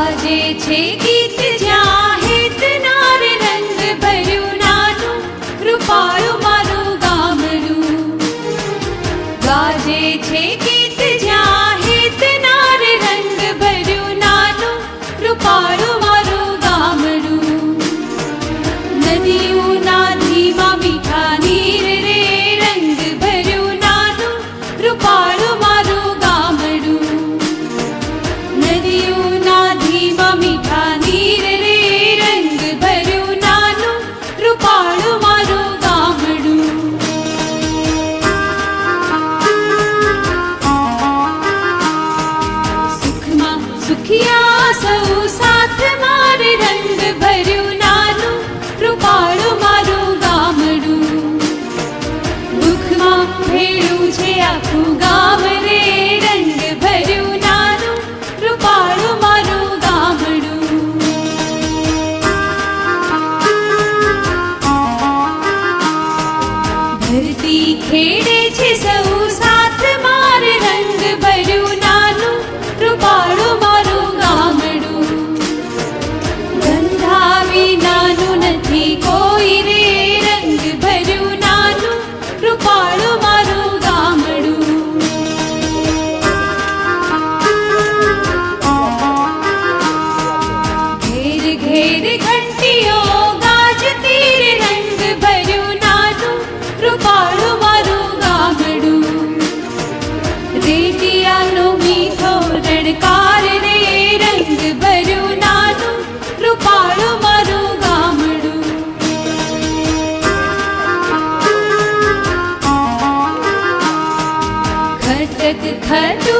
বাজেছে গীত Katie! तक खटू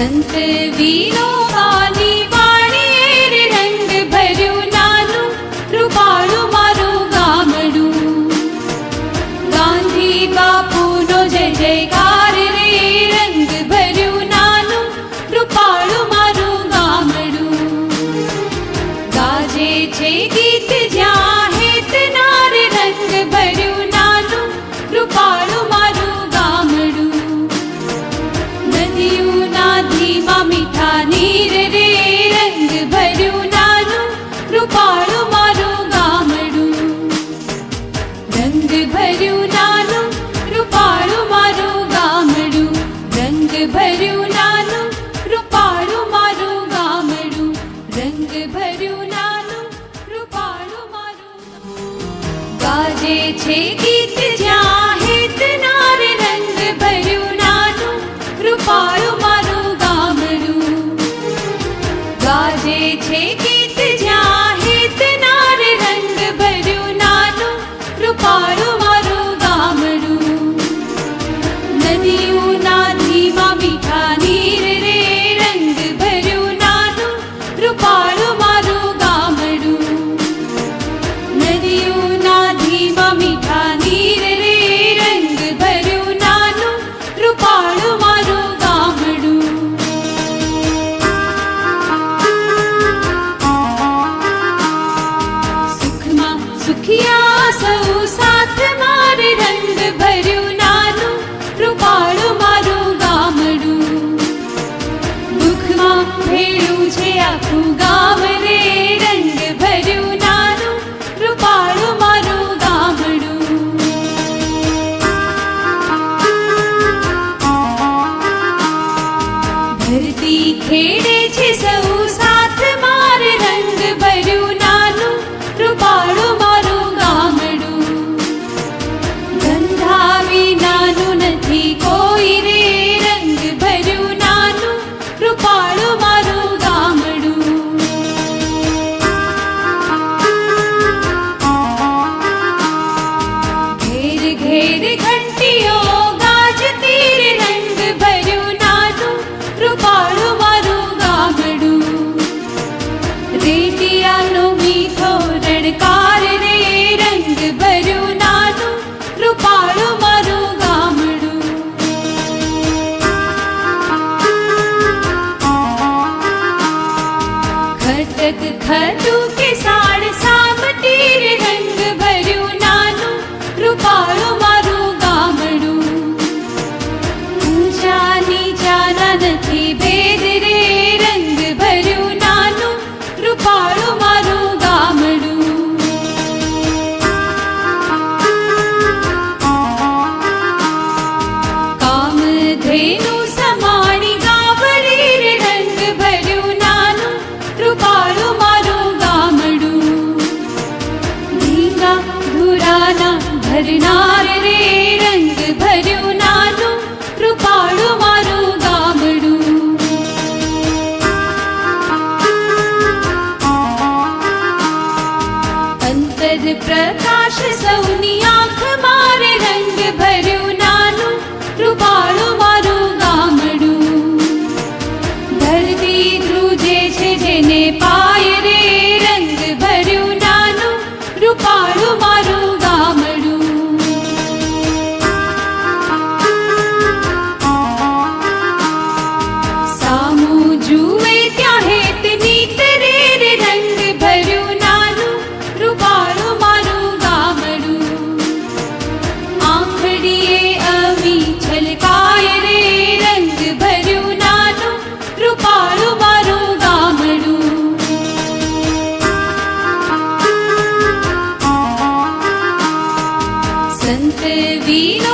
संत वीरों મારું નાનું રૂપાળું ભર્યું નાનું રૂપાળું મારું ગામડું ગાજે છે you Hey. Prakash सौनिया divino.